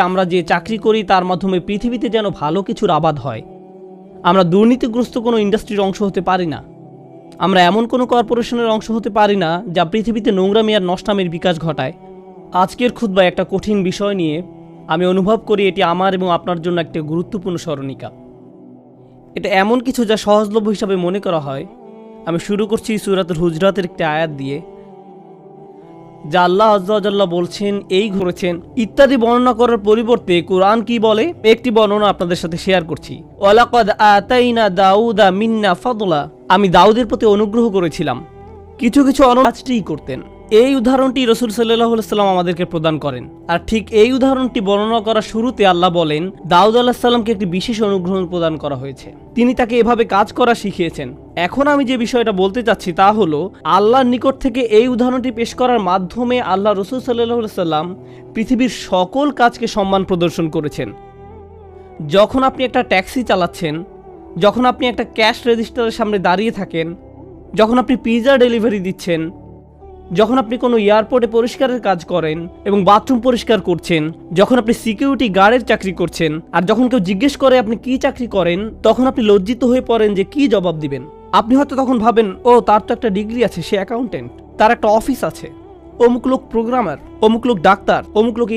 আমরা যে চাকরি করি, তার মাধ্যমে পৃথিবীতে যেন ভালো কিছুর আবাদ হয়। আমরা দুর্নীতিগ্রস্ত কোনো ইন্ডাস্ট্রির অংশ হতে পারি না। আমরা এমন কোনো কর্পোরেশনের অংশ হতে পারি না, যা পৃথিবীতে নোংরামি আর নষ্টামের বিকাশ ঘটায়। আজকের খুদ্বায় একটা কঠিন বিষয় নিয়ে আমি অনুভব করি এটি আমার এবং আপনার জন্য একটি গুরুত্বপূর্ণ স্মরণিকা। এটা এমন কিছু যা সহজলভ্য হিসাবে মনে করা হয়। আমি শুরু করছি সুরাতুল হুজরাতের একটি আয়াত দিয়ে। যা আল্লাহ আজ্লাহ বলছেন, এই ঘুরেছেন ইত্যাদি বর্ণনা করার পরিবর্তে কোরআন কি বলে? একটি বর্ণনা আপনাদের সাথে শেয়ার করছি। দাউদা মিন্না ফাদলা। আমি দাউদের প্রতি অনুগ্রহ করেছিলাম। কিছু কিছু অনাজটিই করতেন। এই উদাহরণটি রসুল সাল্লাহ সাল্লাম আমাদেরকে প্রদান করেন। আর ঠিক এই উদাহরণটি বর্ণনা করার শুরুতে আল্লাহ বলেন, দাউদ আল্লাহ সাল্লামকে একটি বিশেষ অনুগ্রহ প্রদান করা হয়েছে। তিনি তাকে এভাবে কাজ করা শিখিয়েছেন। এখন আমি যে বিষয়টা বলতে চাচ্ছি তা হলো, আল্লাহর নিকট থেকে এই উদাহরণটি পেশ করার মাধ্যমে আল্লাহ রসুল সাল্লাহ সাল্লাম পৃথিবীর সকল কাজকে সম্মান প্রদর্শন করেছেন। যখন আপনি একটা ট্যাক্সি চালাচ্ছেন, যখন আপনি একটা ক্যাশ রেজিস্টারের সামনে দাঁড়িয়ে থাকেন, যখন আপনি পিৎজা ডেলিভারি দিচ্ছেন, যখন আপনি কোনো এয়ারপোর্টে পরিষ্কারের কাজ করেন এবং বাথরুম পরিষ্কার করছেন, যখন আপনি সিকিউরিটি গার্ডের চাকরি করছেন, আর যখন কেউ জিজ্ঞেস করে আপনি কি চাকরি করেন, তখন আপনি লজ্জিত হয়ে পড়েন যে কি জবাব দিবেন। আপনি হয়তো তখন ভাবেন, ও, তার তো একটা ডিগ্রি আছে, সে অ্যাকাউন্টেন্ট তার একটা অফিস আছে। অমুক লোক প্রোগ্রামার অমুক লোক ডাক্তার, অমুক লোক